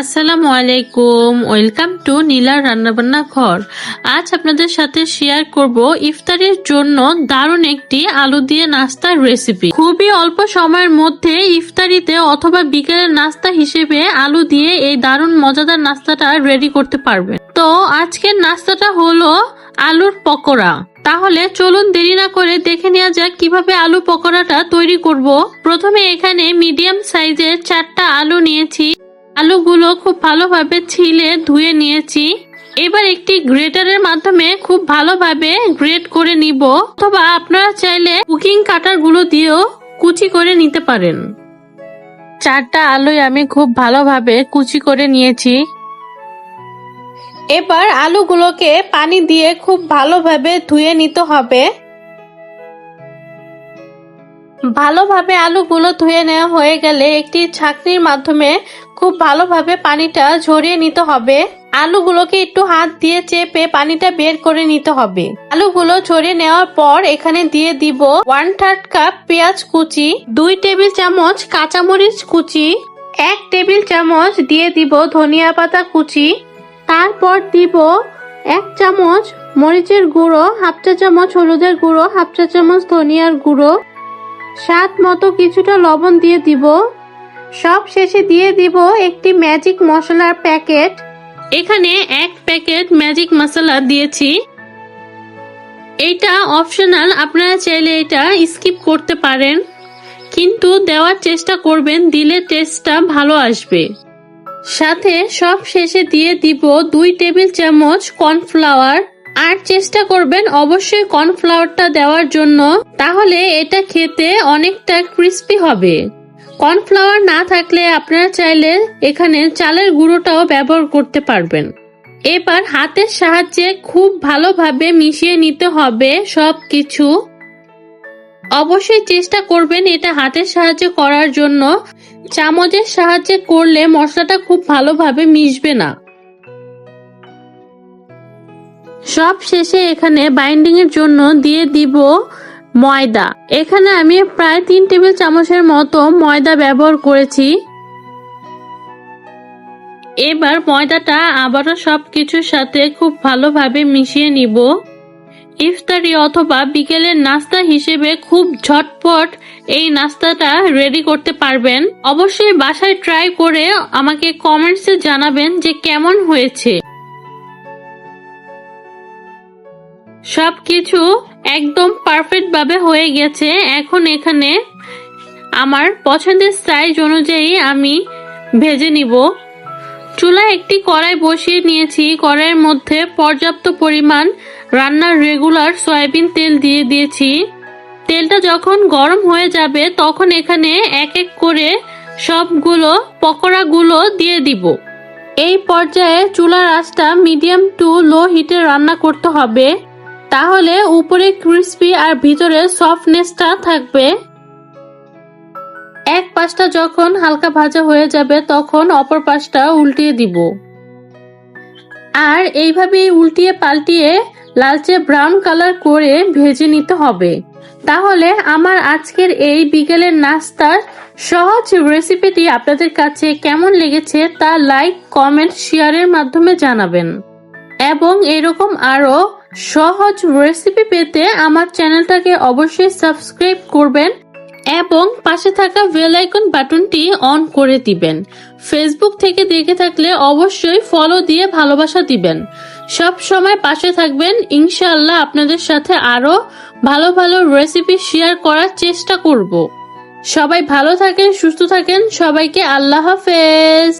আসসালামু আলাইকুম। Welcome to নীলার রান্নাবান্না ঘর। আজ আপনাদের সাথে শেয়ার করব ইফতারের জন্য দারুণ একটি আলু দিয়ে নাস্তার রেসিপি খুবই অল্প সময়ের মধ্যে ইফতারিতে অথবা বিকেলের নাস্তা হিসেবে আলু দিয়ে এই দারুণ মজাদার নাস্তাটা রেডি করতে পারবেন। তো আজকের নাস্তাটা হলো আলুর পকোড়া। তাহলে চলুন দেরি না করে দেখে নেওয়া যাক কীভাবে আলু পকোড়াটা তৈরি করব। প্রথমে এখানে মিডিয়াম সাইজের চারটা আলু নিয়েছি। আলুগুলো খুব ভালোভাবে ছিলে, ধুয়ে নিয়েছি। এবার একটি গ্রেটারের মাধ্যমে খুব ভালোভাবে গ্রেট করে নিব। অথবা আপনারা চাইলে কুকিং কাটারগুলো দিয়েও কুচি করে নিতে পারেন। চারটা আলুই আমি খুব ভালোভাবে কুচি করে নিয়েছি। এবার আলুগুলোকে পানি দিয়ে খুব ভালোভাবে ধুয়ে নিতে হবে। ভালোভাবে আলুগুলো ধুয়ে নেওয়া হয়ে গেলে একটি ছাঁকনির মাধ্যমে খুব ভালোভাবে পানিটা ঝরিয়ে নিতে হবে। আলুগুলোকে একটু হাত দিয়ে চেপে পানিটা বের করে নিতে হবে। আলুগুলো ঝরিয়ে নেওয়ার পর এখানে দিয়ে দিব ওয়ান থার্ড কাপ পেঁয়াজ কুচি, দুই টেবিল চামচ কাঁচামরিচ কুচি, এক টেবিল চামচ দিয়ে দিব ধনিয়া পাতা কুচি, তারপর দিব এক চামচ মরিচের গুঁড়ো, হাফ চা চামচ হলুদের গুঁড়ো, হাফ চা চামচ ধনিয়ার গুঁড়ো। স্বাদ মতো কিছুটা লবণ দিয়ে দিব। সব শেষে দিয়ে দিব একটি ম্যাজিক মশলার প্যাকেট। এখানে এক প্যাকেট ম্যাজিক মশলা দিয়েছি। এটা অপশনাল, আপনারা চাইলে এটা স্কিপ করতে পারেন। কিন্তু দেওয়ার চেষ্টা করবেন, দিলে টেস্টটা ভালো আসবে। সাথে সব শেষে দিয়ে দিব দুই টেবিল চামচ কর্নফ্লাওয়ার। আর চেষ্টা করবেন অবশ্যই কর্নফ্লাওয়ারটা দেওয়ার জন্য, তাহলে এটা খেতে অনেকটা ক্রিস্পি হবে। কর্নফ্লাওয়ার না থাকলে আপনারা চাইলে এখানে চালের গুঁড়োটাও ব্যবহার করতে পারবেন। এবার হাতের সাহায্যে খুব ভালোভাবে মিশিয়ে নিতে হবে সব কিছু অবশ্যই চেষ্টা করবেন এটা হাতের সাহায্যে করার জন্য। চামচের সাহায্যে করলে মশলাটা খুব ভালোভাবে মিশবে না। সব শেষে এখানে বাইন্ডিং এর জন্য দিয়ে দিব ময়দা। এখানে আমি প্রায় তিন টেবিল চামচের মতো ময়দা ব্যবহার করেছি। এবার ময়দাটা আবারও সব কিছুর সাথে খুব ভালোভাবে মিশিয়ে নিব। ইফতারি অথবা বিকেলের নাস্তা হিসেবে খুব ঝটপট এই নাস্তাটা রেডি করতে পারবেন। অবশ্যই বাসায় ট্রাই করে আমাকে কমেন্টসে জানাবেন যে কেমন হয়েছে। সবকিছু একদম পারফেক্ট ভাবে হয়ে গেছে। এখন এখানে আমার পছন্দের সাইজ অনুযায়ী আমি ভেজে নিব। চুলায় একটি কড়াই বসিয়ে নিয়েছি। কড়াইয়ের মধ্যে পর্যাপ্ত পরিমাণ রান্নার রেগুলার সয়াবিন তেল দিয়ে দিয়েছি। তেলটা যখন গরম হয়ে যাবে, তখন এখানে এক এক করে সবগুলো পকোড়াগুলো দিয়ে দিব। এই পর্যায়ে চুলার আঁচটা মিডিয়াম টু লো হিটে রান্না করতে হবে। তাহলে উপরে ক্রিস্পি আর ভিতরে সফটনেসটা থাকবে। এক পাশটা যখন হালকা ভাজা হয়ে যাবে, তখন অপর পাশটা উল্টিয়ে দিব। আর এইভাবে উল্টিয়ে পাল্টিয়ে লালচে ব্রাউন কালার করে ভেজে নিতে হবে। তাহলে আমার আজকের এই বিকেলের নাস্তার সহজ রেসিপিটি আপনাদের কাছে কেমন লেগেছে তা লাইক, কমেন্ট, শেয়ারের মাধ্যমে জানাবেন। এবং এরকম আরও সহজ রেসিপি পেতে আমার চ্যানেলটাকে অবশ্যই সাবস্ক্রাইব করবেন এবং পাশে থাকা বেল আইকন বাটনটি অন করে দিবেন। ফেসবুক থেকে দেখে থাকলে অবশ্যই ফলো দিয়ে ভালোবাসা দিবেন। সব সময় পাশে থাকবেন, ইনশাআল্লাহ আপনাদের সাথে আরও ভালো ভালো রেসিপি শেয়ার করার চেষ্টা করব। সবাই ভালো থাকেন, সুস্থ থাকেন, সবাইকে আল্লাহ হাফেজ।